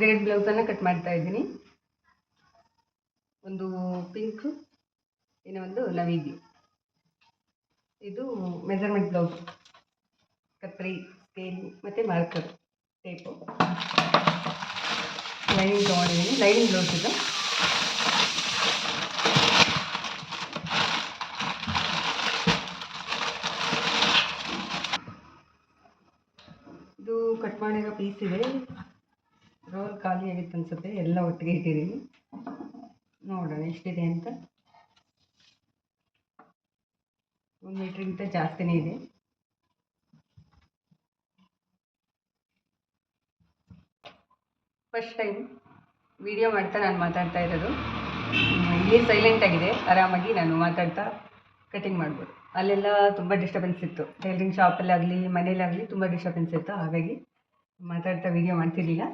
ಇದೆರಡು ಬ್ಲೌಸನ್ನು ಕಟ್ ಮಾಡ್ತಾ ಇದ್ದೀನಿ. ಒಂದು ಪಿಂಕ್ ಇನ್ನು ಒಂದು ನವೀದಿ ಇದು ಮೆಜರ್ಮೆಂಟ್ ಬ್ಲೌಸ್ ಕತ್ರಿ ಸ್ಕೇಲ್ ಮತ್ತು ಮಾರ್ಕರ್ ಟೇಪು ಲೈನಿಂಗ್ ತೊಗೊಂಡಿದ್ದೀನಿ. ಲೈನಿಂಗ್ ಬ್ಲೌಸ್ ಇದು. ಇದು ಕಟ್ ಮಾಡಿರೋ ಪೀಸ್ ಇದೆ. ರೋಲ್ ಖಾಲಿ ಆಗಿತ್ತು ಅನ್ಸುತ್ತೆ. ಎಲ್ಲ ಒಟ್ಟಿಗೆ ಇಟ್ಟಿದ್ದೀನಿ ನೋಡೋಣ ಎಷ್ಟಿದೆ ಅಂತ. ಒಂದು ಮೀಟ್ರಿಗಿಂತ ಜಾಸ್ತಿನೇ ಇದೆ. ಫಸ್ಟ್ ಟೈಮ್ ವಿಡಿಯೋ ಮಾಡ್ತಾ ನಾನು ಮಾತಾಡ್ತಾ ಇರೋದು. ಇಲ್ಲಿ ಸೈಲೆಂಟ್ ಆಗಿದೆ. ಆರಾಮಾಗಿ ನಾನು ಮಾತಾಡ್ತಾ ಕಟಿಂಗ್ ಮಾಡ್ಬೋದು. ಅಲ್ಲೆಲ್ಲ ತುಂಬ ಡಿಸ್ಟರ್ಬೆನ್ಸ್ ಇತ್ತು. ಟೈಲರಿಂಗ್ ಶಾಪಲ್ಲಾಗಲಿ ಮನೇಲಾಗಲಿ ತುಂಬ ಡಿಸ್ಟರ್ಬೆನ್ಸ್ ಇತ್ತು. ಹಾಗಾಗಿ ಮಾತಾಡ್ತಾ ವಿಡಿಯೋ ಮಾಡ್ತಿರ್ಲಿಲ್ಲ.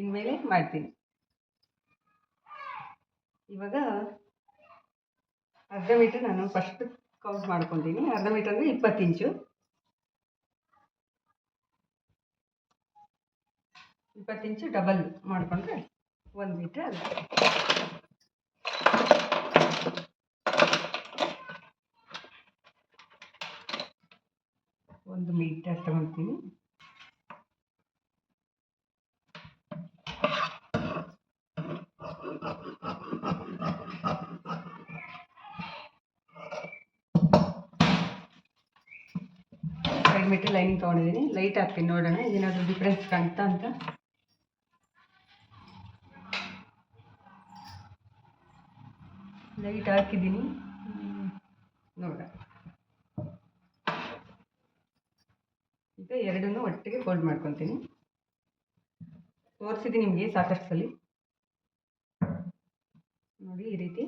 ಇನ್ಮೇಲೆ ಮಾಡ್ತೀನಿ. ಇವಾಗ ಅರ್ಧ ಮೀಟರ್ ನಾನು ಫಸ್ಟ್ ಕೌಂಟ್ ಮಾಡ್ಕೊತೀನಿ. ಅರ್ಧ ಮೀಟರ್ ಅಂದರೆ ಇಪ್ಪತ್ತು ಇಂಚು ಇಪ್ಪತ್ತು ಇಂಚು ಡಬಲ್ ಮಾಡಿಕೊಂಡ್ರೆ ಒಂದು ಮೀಟರ್ ಆಗುತ್ತೆ ಒಂದು ಮೀಟರ್ ತಗೊಳ್ತೀನಿ ಎರಡು ಮೀಟರ್ ಲೈನಿಂಗ್ ತೊಗೊಂಡಿದ್ದೀನಿ. ಲೈಟ್ ಹಾಕ್ತೀನಿ ನೋಡೋಣ ಏನಾದರೂ ಡಿಫ್ರೆನ್ಸ್ ಕಾಣ್ತಾ ಅಂತ. ಲೈಟ್ ಹಾಕಿದ್ದೀನಿ. ನೋಡೋಣ ಈಗ ಎರಡನ್ನು ಒಟ್ಟಿಗೆ ಫೋಲ್ಡ್ ಮಾಡ್ಕೊತೀನಿ. ತೋರಿಸಿದ್ದೀನಿ ನಿಮಗೆ ಸಾಕಷ್ಟು ಸಲ. ನೋಡಿ ಈ ರೀತಿ.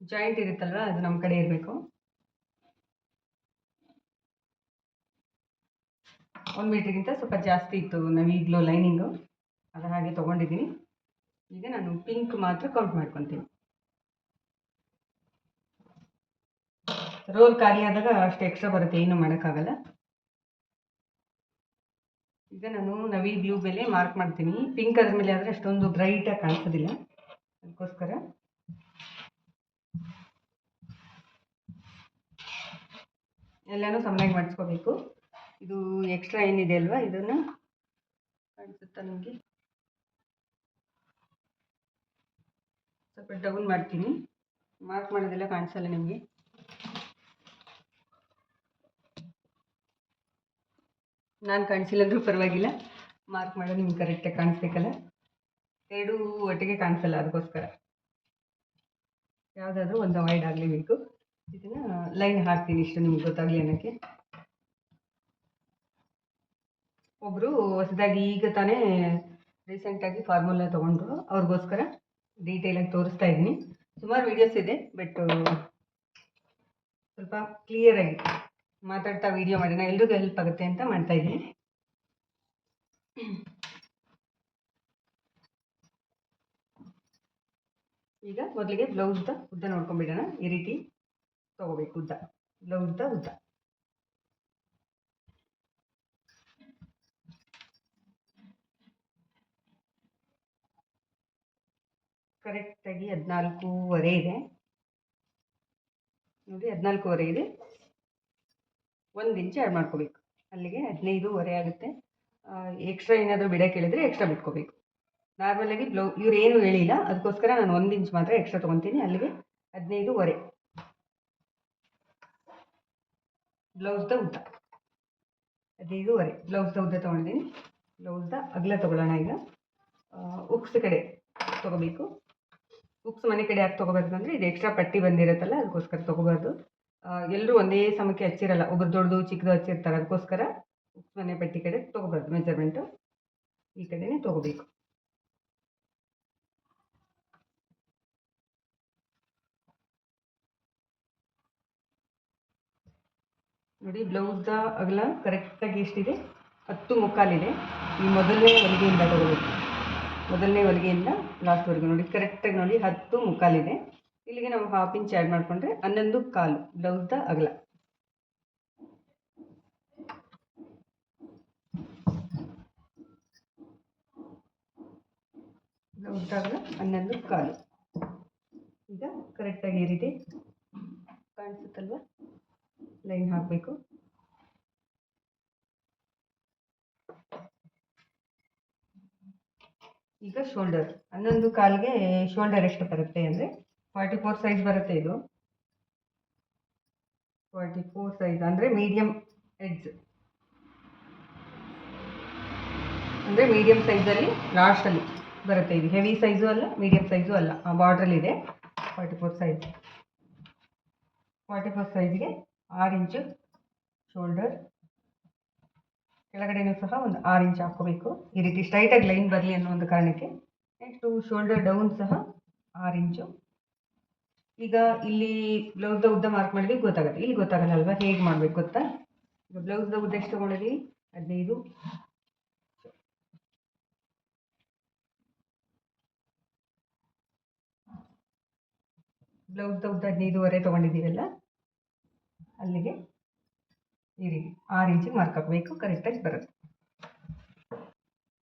ಜಾಯಿಂಟ್ ಇರುತ್ತಲ್ವ, ಅದು ನಮ್ಮ ಕಡೆ ಇರಬೇಕು. ಒಂದು ಮೀಟ್ರಿಗಿಂತ ಸ್ವಲ್ಪ ಜಾಸ್ತಿ ಇತ್ತು ನಾವು ಈಗಲೂ ಲೈನಿಂಗು. ಅದು ಹಾಗೆ ತೊಗೊಂಡಿದ್ದೀನಿ ಈಗ ನಾನು ಪಿಂಕ್ ಮಾತ್ರ ಕೌಂಟ್ ಮಾಡ್ಕೊತೀನಿ. ರೋಲ್ ಖಾಲಿ ಆದಾಗ ಅಷ್ಟು ಎಕ್ಸ್ಟ್ರಾ ಬರುತ್ತೆ, ಏನು ಮಾಡೋಕ್ಕಾಗಲ್ಲ. ಈಗ ನಾನು ನವಿ ಬ್ಲೂ ಮೇಲೆ ಮಾರ್ಕ್ ಮಾಡ್ತೀನಿ. ಪಿಂಕ್ ಅದ್ರ ಮೇಲೆ ಆದರೆ ಅಷ್ಟೊಂದು ಬ್ರೈಟಾಗಿ ಕಾಣಿಸೋದಿಲ್ಲ. ಅದಕ್ಕೋಸ್ಕರ. ಎಲ್ಲನೂ ಸಮನಾಗಿ ಮಾಡಿಸ್ಕೋಬೇಕು. ಇದು ಎಕ್ಸ್ಟ್ರಾ ಏನಿದೆ ಅಲ್ವಾ? ಇದನ್ನು ಕಾಣಿಸುತ್ತಾ ನಿಮಗೆ? ಸ್ವಲ್ಪ ಡೌನ್ ಮಾಡ್ತೀನಿ. ಮಾರ್ಕ್ ಮಾಡೋದೆಲ್ಲ ಕಾಣಿಸಲ್ಲ ನಿಮಗೆ? ನಾನು ಕಾಣಿಸಿಲ್ಲ ಅಂದರೂ ಪರವಾಗಿಲ್ಲ. ಮಾರ್ಕ್ ಮಾಡೋದು ನಿಮ್ಗೆ ಕರೆಕ್ಟಾಗಿ ಕಾಣಿಸ್ಬೇಕಲ್ಲ? ಎರಡೂ ಒಟ್ಟಿಗೆ ಕಾಣಿಸಲ್ಲ ಅದಕ್ಕೋಸ್ಕರ. ಯಾವುದಾದ್ರೂ ಒಂದು ಅವಾಯ್ಡ್ ಆಗಲೇಬೇಕು. ಇದನ್ನು ಲೈನ್ ಹಾಕ್ತೀನಿ ಇಷ್ಟು ನಿಮ್ಗೆ ಗೊತ್ತಾಗಲಿ ಅನ್ನೋಕ್ಕೆ. ಒಬ್ಬರು ಹೊಸದಾಗಿ ಈಗ ತಾನೇ ರೀಸೆಂಟಾಗಿ ಫಾರ್ಮುಲಾ ತೊಗೊಂಡ್ರು ಅವ್ರಿಗೋಸ್ಕರ ಡೀಟೇಲಾಗಿ ತೋರಿಸ್ತಾ ಇದ್ದೀನಿ. ಸುಮಾರು ವೀಡಿಯೋಸ್ ಇದೆ ಬಟ್ ಸ್ವಲ್ಪ ಕ್ಲಿಯರಾಗಿ ಮಾತಾಡ್ತಾ ವೀಡಿಯೋ ಮಾಡೋಣ. ಎಲ್ರಿಗೂ ಹೆಲ್ಪ್ ಆಗುತ್ತೆ ಅಂತ ಮಾಡ್ತಾ ಇದ್ದೀನಿ. ಈಗ ಮೊದಲಿಗೆ ಬ್ಲೌಸ್ದ ಉದ್ದ ನೋಡ್ಕೊಂಡ್ಬಿಡೋಣ. ಈ ರೀತಿ ತಗೋಬೇಕು ಉದ್ದ. ಬ್ಲೌಸ್ದ ಉದ್ದ. ಕರೆಕ್ಟಾಗಿ ಹದಿನಾಲ್ಕೂವರೆ ಇದೆ. ನೋಡಿ, ಹದಿನಾಲ್ಕೂವರೆ ಇದೆ. ಒಂದು ಇಂಚು ಆ್ಯಡ್ ಮಾಡ್ಕೋಬೇಕು. ಅಲ್ಲಿಗೆ ಹದಿನೈದೂವರೆ ಆಗುತ್ತೆ. ಎಕ್ಸ್ಟ್ರಾ ಏನಾದರೂ ಬಿಡ ಕೇಳಿದರೆ ಎಕ್ಸ್ಟ್ರಾ ಬಿಟ್ಕೋಬೇಕು. ನಾರ್ಮಲಾಗಿ ಬ್ಲೌ ಇವ್ರು ಏನು ಹೇಳಿಲ್ಲ. ಅದಕ್ಕೋಸ್ಕರ ನಾನು ಒಂದು ಇಂಚ್ ಮಾತ್ರ ಎಕ್ಸ್ಟ್ರಾ ತೊಗೊತೀನಿ. ಅಲ್ಲಿಗೆ ಹದಿನೈದೂವರೆ. ಬ್ಲೌಸ್ದ ಉದ್ದ. ಹದಿನೈದೂವರೆ. ಬ್ಲೌಸ್ದ ಉದ್ದ ತೊಗೊಂಡಿದ್ದೀನಿ. ಬ್ಲೌಸ್ದ ಅಗಲ ತೊಗೊಳ್ಳೋಣ ಈಗ. ಉಕ್ಸ್ ಕಡೆ ತೊಗೋಬೇಕು. ಉಕ್ಸ್ ಮನೆ ಕಡೆ ಯಾಕೆ ತೊಗೋಬಾರ್ದು ಅಂದರೆ ಇದು ಎಕ್ಸ್ಟ್ರಾ ಪಟ್ಟಿ ಬಂದಿರುತ್ತಲ್ಲ, ಅದಕ್ಕೋಸ್ಕರ ತೊಗೋಬಾರ್ದು. ಎಲ್ಲರೂ ಒಂದೇ ಸಮಕ್ಕೆ ಹಚ್ಚಿರಲ್ಲ ಒಬ್ಬರು ದೊಡ್ಡದು, ಚಿಕ್ಕದು ಹಚ್ಚಿರ್ತಾರೆ, ಅದಕ್ಕೋಸ್ಕರ ಬುಕ್ಸ್ ಮನೆ ಪಟ್ಟಿ ಕಡೆ ತೊಗೋಬಾರ್ದು ಮೆಜರ್ಮೆಂಟು ಈ ಕಡೆನೇ ತೊಗೋಬೇಕು. ನೋಡಿ ಬ್ಲೌಸ್ದ ಅಗಲ ಕರೆಕ್ಟಾಗಿ ಎಷ್ಟಿದೆ? ಹತ್ತು ಮುಕ್ಕಾಲಿದೆ. ಈ ಮೊದಲನೇ ಹೊಲಿಗೆಯಿಂದ ತಗೋಬೇಕು. ಮೊದಲನೇ ಹೊಲಿಗೆಯಿಂದ ಲಾಸ್ಟ್ವರೆಗೂ ನೋಡಿ ಕರೆಕ್ಟಾಗಿ ನೋಡಿ, ಹತ್ತು ಮುಕ್ಕಾಲಿದೆ. ಇಲ್ಲಿಗೆ ನಾವು ಹಾಫ್ ಇಂಚ್ ಆ್ಯಡ್ ಮಾಡಿಕೊಂಡ್ರೆ ಹನ್ನೊಂದು ಕಾಲು ಬ್ಲೌಸ್ದ ಅಗಲ. ಬ್ಲೌಸ್ದ ಅಗಲ ಹನ್ನೊಂದು ಕಾಲು. ಈಗ ಕರೆಕ್ಟಾಗಿ ಏರಿದೆ ಕಾಣಿಸುತ್ತಲ್ವ? ಲೈನ್ ಹಾಕಬೇಕು. ಈಗ ಶೋಲ್ಡರ್ ಹನ್ನೊಂದು ಕಾಲ್ಗೆ ಶೋಲ್ಡರ್ ಎಷ್ಟು ಬರುತ್ತೆ ಅಂದರೆ ಫಾರ್ಟಿ ಫೋರ್ ಸೈಜ್ ಬರುತ್ತೆ ಇದು. ಫಾರ್ಟಿ ಫೋರ್ ಸೈಜ್ ಅಂದರೆ ಮೀಡಿಯಮ್ ಎಡ್ಜ್ ಅಂದರೆ ಮೀಡಿಯಮ್ ಸೈಜಲ್ಲಿ ಲಾಸ್ಟಲ್ಲಿ ಬರುತ್ತೆ ಇದು. ಹೆವಿ ಸೈಜು ಅಲ್ಲ ಮೀಡಿಯಮ್ ಸೈಜು ಅಲ್ಲ. ಆ ಬಾರ್ಡ್ರಲ್ಲಿದೆ forty four size forty four ಸೈಜ್ಗೆ ಆರು ಇಂಚು ಶೋಲ್ಡರ್ ಕೆಳಗಡೆನೂ ಸಹ ಒಂದು ಆರು ಇಂಚ್ ಹಾಕೋಬೇಕು ಈ ರೀತಿ ಸ್ಟ್ರೈಟಾಗಿ ಲೈನ್ ಬರಲಿ ಅನ್ನೋ ಒಂದು ಕಾರಣಕ್ಕೆ ನೆಕ್ಸ್ಟು ಶೋಲ್ಡರ್ ಡೌನ್ ಸಹ ಆರು ಇಂಚು. ಈಗ ಇಲ್ಲಿ ಬ್ಲೌಸ್ದ ಉದ್ದ ಮಾರ್ಕ್ ಮಾಡಿದ್ವಿ ಗೊತ್ತಾಗುತ್ತೆ. ಇಲ್ಲಿ ಗೊತ್ತಾಗಲ್ಲ ಅಲ್ವಾ ಹೇಗೆ ಮಾಡಬೇಕು ಗೊತ್ತಾ? ಈಗ ಬ್ಲೌಸ್ದ ಉದ್ದ ಎಷ್ಟು ತೊಗೊಂಡಿದ್ವಿ ಹದಿನೈದು. ಬ್ಲೌಸ್ದ ಉದ್ದ ಹದಿನೈದುವರೆ ತೊಗೊಂಡಿದ್ದೀವಲ್ಲ ಅಲ್ಲಿಗೆ. ಈ ರೀತಿ ಆರು ಇಂಚಿಗೆ ಮಾರ್ಕ್ ಹಾಕಬೇಕು ಕರೆಕ್ಟಾಗಿ ಬರುತ್ತೆ.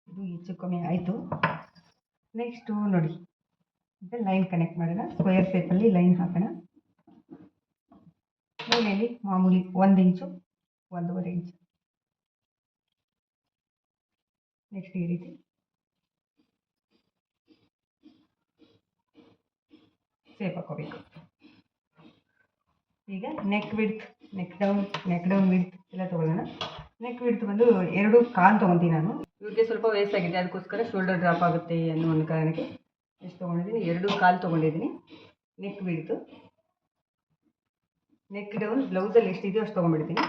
ಇದು ಹೆಚ್ಚು ಕಮ್ಮಿ ಆಯಿತು. ನೆಕ್ಸ್ಟು ನೋಡಿ ಇದು ಲೈನ್ ಕನೆಕ್ಟ್ ಮಾಡೋಣ. ಸ್ಕ್ವೇರ್ ಶೇಪಲ್ಲಿ ಲೈನ್ ಹಾಕೋಣ. ಮೂಲೆಯಲ್ಲಿ ಮಾಮೂಲಿ ಒಂದು ಇಂಚು ಒಂದೂವರೆ ಇಂಚು ನೆಕ್ಸ್ಟ್ ಈ ರೀತಿ. ಸೇಪ್ ಹಾಕೋಬೇಕು. ಈಗ neck width neck down neck down width ಎಲ್ಲ ತೊಗೊಳ್ಳೋಣ. ನೆಕ್ ವಿಡ್ತ್ ಬಂದು ಎರಡು ಕಾಲು ತೊಗೊತೀನಿ ನಾನು. ಇವ್ರಿಗೆ ಸ್ವಲ್ಪ ವಯಸ್ಸಾಗಿದೆ, ಅದಕ್ಕೋಸ್ಕರ ಶೋಲ್ಡರ್ ಡ್ರಾಪ್ ಆಗುತ್ತೆ ಅನ್ನೋ ಒಂದು ಕಾರಣಕ್ಕೆ ಎಷ್ಟು ತೊಗೊಂಡಿದ್ದೀನಿ? ಎರಡು ಕಾಲು ತೊಗೊಂಡಿದ್ದೀನಿ ನೆಕ್ ವಿಡ್ತು ನೆಕ್ ಡೌನ್ ಬ್ಲೌಸಲ್ಲಿ ಎಷ್ಟಿದೆಯೋ ಅಷ್ಟು ತೊಗೊಂಡ್ಬಿಡ್ತೀನಿ.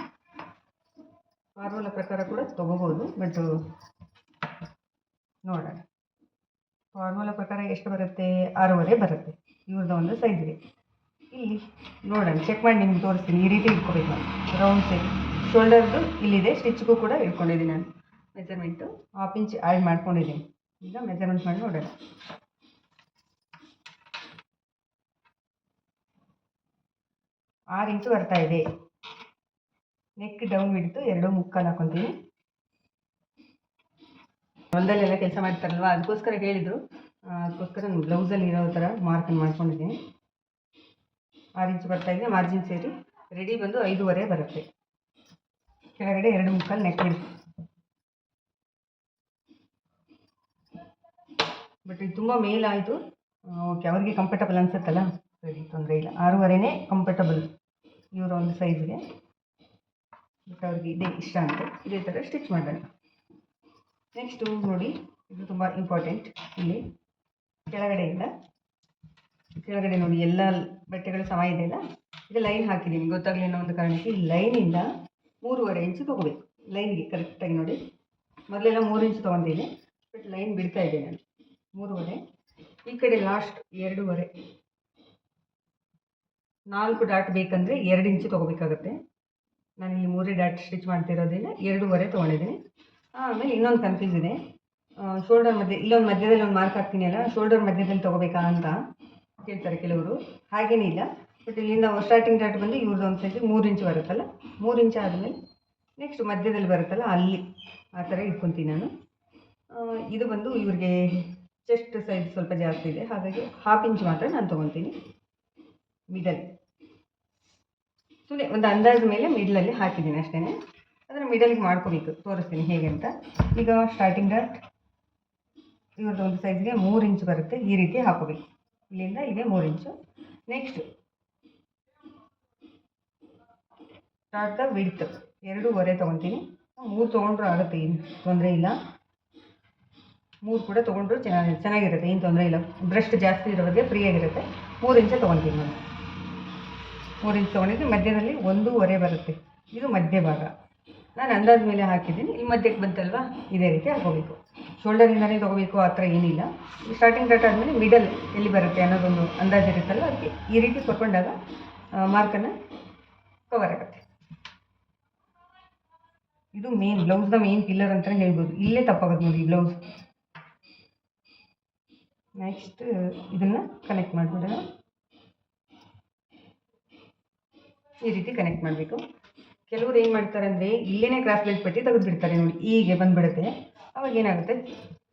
ಫಾರ್ಮುಲಾ ಪ್ರಕಾರ ಕೂಡ ತೊಗೋಬೋದು ಬಟ್ ನೋಡೋಣ. ಫಾರ್ಮುಲಾ ಪ್ರಕಾರ ಎಷ್ಟು ಬರುತ್ತೆ? ಆರೂವರೆ ಬರುತ್ತೆ. ಇವ್ರದ್ದು ಒಂದು ಸೈಜ್ಗೆ ಇಲ್ಲಿ ನೋಡೋಣ ಚೆಕ್ ಮಾಡಿ ನಿಮ್ಗೆ ತೋರಿಸ್ತೀನಿ. ಈ ರೀತಿ ಇಟ್ಕೋಬೇಕು ನಾನು. ರೌಂಡ್ ಸೈಡ್ ಶೋಲ್ಡರ್ದು ಇಲ್ಲಿದೆ ಸ್ಟಿಚ್ಗೂ ಕೂಡ ಇಟ್ಕೊಂಡಿದ್ದೀನಿ ನಾನು. ಮೆಜರ್ಮೆಂಟು ಹಾಫ್ ಇಂಚ್ ಆ್ಯಡ್ ಮಾಡ್ಕೊಂಡಿದ್ದೀನಿ. ಈಗ ಮೆಜರ್ಮೆಂಟ್ ಮಾಡಿ ನೋಡೋಣ. ಆರು ಇಂಚು ಬರ್ತಾ ಇದೆ. ನೆಕ್ ಡೌನ್ ಬಿಡ್ತು ಎರಡು ಮುಕ್ಕಾಲು ಹಾಕೊತೀನಿ. ಹೊಲದಲ್ಲೆಲ್ಲ ಕೆಲಸ ಮಾಡ್ತಾರಲ್ವ? ಅದಕ್ಕೋಸ್ಕರ ಹೇಳಿದರು. ಅದಕ್ಕೋಸ್ಕರ ನಾನು ಬ್ಲೌಸಲ್ಲಿ ಇರೋ ಥರ ಮಾರ್ಕನ್ನು ಮಾಡ್ಕೊಂಡಿದ್ದೀನಿ. ಆರು ಇಂಚು ಬರ್ತಾ ಇದೆ ಮಾರ್ಜಿನ್ ಸೇರಿ ರೆಡಿ ಬಂದು ಐದೂವರೆ ಬರುತ್ತೆ. ಕೆಳಗಡೆ ಎರಡು ಮುಕ್ಕಾಲು ನೆಕ್ ಬಿಡ್ತು ಬಟ್ ಇದು ತುಂಬ ಮೇಲಾಯಿತು ಓಕೆ ಅವ್ರಿಗೆ ಕಂಫರ್ಟಬಲ್ ಅನ್ಸುತ್ತಲ್ಲ? ಸರಿ, ತೊಂದರೆ ಇಲ್ಲ. ಆರೂವರೆನೇ ಕಂಫರ್ಟಬಲ್ ಇವರ ಒಂದು ಸೈಜ್ಗೆ ಬಟ್ ಅವ್ರಿಗೆ ಇದೇ ಇಷ್ಟ ಅಂತ. ಇದೇ ಥರ ಸ್ಟಿಚ್ ಮಾಡೋಣ. ನೆಕ್ಸ್ಟು ನೋಡಿ, ಇದು ತುಂಬ ಇಂಪಾರ್ಟೆಂಟ್ ಇಲ್ಲಿ ಕೆಳಗಡೆಯಿಂದ ಕೆಳಗಡೆ ನೋಡಿ, ಎಲ್ಲ ಬಟ್ಟೆಗಳು ಸಮ ಇದೆಯಲ್ಲ ಇದು ಲೈನ್ ಹಾಕಿದ್ದೀನಿ ಗೊತ್ತಾಗಲಿ ಅನ್ನೋ ಒಂದು ಕಾರಣಕ್ಕೆ ಲೈನಿಂದ ಮೂರುವರೆ ಇಂಚು ತೊಗೋಬೇಕು. ಲೈನ್ಗೆ ಕರೆಕ್ಟಾಗಿ ನೋಡಿ. ಮೊದಲೆಲ್ಲ ಮೂರು ಇಂಚು ತೊಗೊಂಡಿದ್ದೀನಿ ಬಟ್ ಲೈನ್ ಬಿಡ್ತಾ ಇದೆ ನಾನು. ಮೂರುವರೆ, ಈ ಕಡೆ ಲಾಸ್ಟ್ ಎರಡೂವರೆ. ನಾಲ್ಕು ಡಾಟ್ ಬೇಕಂದರೆ ಎರಡು ಇಂಚು ತೊಗೋಬೇಕಾಗತ್ತೆ. ನಾನು ಇಲ್ಲಿ ಮೂರೇ ಡಾಟ್ ಸ್ಟಿಚ್ ಮಾಡ್ತಿರೋದ್ರಿಂದ ಎರಡೂವರೆ ತೊಗೊಂಡಿದ್ದೀನಿ. ಆಮೇಲೆ ಇನ್ನೊಂದು ಕನ್ಫ್ಯೂಸ್ ಇದೆ. ಶೋಲ್ಡರ್ ಮಧ್ಯೆ, ಇಲ್ಲೊಂದು ಮಧ್ಯದಲ್ಲಿ ಒಂದು ಮಾರ್ಕ್ ಹಾಕ್ತೀನಿ ಅಲ್ಲ ಶೋಲ್ಡರ್ ಮಧ್ಯದಲ್ಲಿ ತೊಗೋಬೇಕಾ ಅಂತ. ಕೇಳ್ತಾರೆ ಕೆಲವರು. ಹಾಗೇನಿಲ್ಲ ಬಟ್ ಇಲ್ಲಿಂದ ಸ್ಟಾರ್ಟಿಂಗ್ ಡಾಟ್ ಬಂದು ಇವ್ರದ್ದು ಒಂದು ಸೈಜ್ ಮೂರು ಇಂಚು ಬರುತ್ತಲ್ಲ? ಮೂರು ಇಂಚು ಆದಮೇಲೆ ನೆಕ್ಸ್ಟ್ ಮಧ್ಯದಲ್ಲಿ ಬರುತ್ತಲ್ಲ ಅಲ್ಲಿ. ಆ ಥರ ಇಟ್ಕೊತೀನಿ ನಾನು. ಇದು ಬಂದು ಇವ್ರಿಗೆ ಚೆಸ್ಟ್ ಸೈಜ್ ಸ್ವಲ್ಪ ಜಾಸ್ತಿ ಇದೆ. ಹಾಗಾಗಿ ಹಾಫ್ ಇಂಚ್ ಮಾತ್ರ ನಾನು ತೊಗೊತೀನಿ. ಮಿಡಲ್ ಸುಮ್ಮನೆ ಒಂದು ಅಂದಾಜು ಮೇಲೆ ಮಿಡ್ಲಲ್ಲಿ ಹಾಕಿದ್ದೀನಿ ಅಷ್ಟೇ ಅದನ್ನು ಮಿಡಲ್ಗೆ ಮಾಡ್ಕೋಬೇಕು. ತೋರಿಸ್ತೀನಿ ಹೇಗೆ ಅಂತ. ಈಗ ಸ್ಟಾರ್ಟಿಂಗ್ ಡಾಟ್ ಇವ್ರದ್ದು ಒಂದು ಸೈಜ್ಗೆ ಮೂರು ಇಂಚ್ ಬರುತ್ತೆ. ಈ ರೀತಿ ಹಾಕೋಬೇಕು. ಇಲ್ಲಿಂದ ಇದೆ ಮೂರು ಇಂಚು ನೆಕ್ಸ್ಟ್ ಸ್ಟಾರ್ಟ್ ದ ವಿಡ್ತ್ ಎರಡೂವರೆ ತೊಗೊತೀನಿ. ಮೂರು ತೊಗೊಂಡ್ರೂ ಆಗುತ್ತೆ, ಏನು ತೊಂದರೆ ಇಲ್ಲ. ಮೂರು ಕೂಡ ತೊಗೊಂಡ್ರು ಚೆನ್ನಾಗಿ ಚೆನ್ನಾಗಿರುತ್ತೆ, ಏನು ತೊಂದರೆ ಇಲ್ಲ. ಬ್ರಷ್ಟ್ ಜಾಸ್ತಿ ಇರೋರಿಗೆ ಫ್ರೀ ಆಗಿರುತ್ತೆ. ಮೂರು ಇಂಚು ತೊಗೊತೀನಿ ನಾನು. ಮೂರು ಇಂಚು ತೊಗೊಂಡಿದ್ದು ಮಧ್ಯದಲ್ಲಿ ಒಂದೂವರೆ ಬರುತ್ತೆ. ಇದು ಮಧ್ಯ ಭಾಗ ನಾನು ಅಂದಾಜು ಮೇಲೆ ಹಾಕಿದ್ದೀನಿ. ಇಲ್ಲಿ ಮಧ್ಯಕ್ಕೆ ಬಂತಲ್ವಾ? ಇದೇ ರೀತಿ ಹಾಕೋಬೇಕು ಶೋಲ್ಡರಿಂದನೇ ತೊಗೋಬೇಕು ಆ ಥರ ಏನಿಲ್ಲ. ಸ್ಟಾರ್ಟಿಂಗ್ ಕಟ್ ಆದಮೇಲೆ ಮಿಡಲ್ ಎಲ್ಲಿ ಬರುತ್ತೆ ಅನ್ನೋದೊಂದು ಅಂದಾಜು ಇರುತ್ತಲ್ಲ, ಅದಕ್ಕೆ ಈ ರೀತಿ ಕೊಟ್ಕೊಂಡಾಗ ಮಾರ್ಕನ್ನು ಕವರ್ ಆಗುತ್ತೆ. ಇದು ಮೇನ್ ಬ್ಲೌಸ್ನ ಮೇನ್ ಪಿಲ್ಲರ್ ಅಂತ ಹೇಳ್ಬೋದು. ಇಲ್ಲೇ ತಪ್ಪಾಗುತ್ತೆ ನೋಡಿ ಬ್ಲೌಸ್ ನೆಕ್ಸ್ಟ್ ಇದನ್ನು ಕನೆಕ್ಟ್ ಮಾಡಿಬಿಡೋಣ. ಈ ರೀತಿ ಕನೆಕ್ಟ್ ಮಾಡಬೇಕು. ಕೆಲವ್ರು ಏನು ಮಾಡ್ತಾರೆ ಅಂದರೆ, ಇಲ್ಲೇನೇ ಕ್ರಾಸ್ ಬೆಲ್ಟ್ ಪಟ್ಟಿ ತೆಗೆದು ಬಿಡ್ತಾರೆ ನೋಡಿ, ಹೀಗೆ ಬಂದುಬಿಡುತ್ತೆ. ಅವಾಗ ಏನಾಗುತ್ತೆ?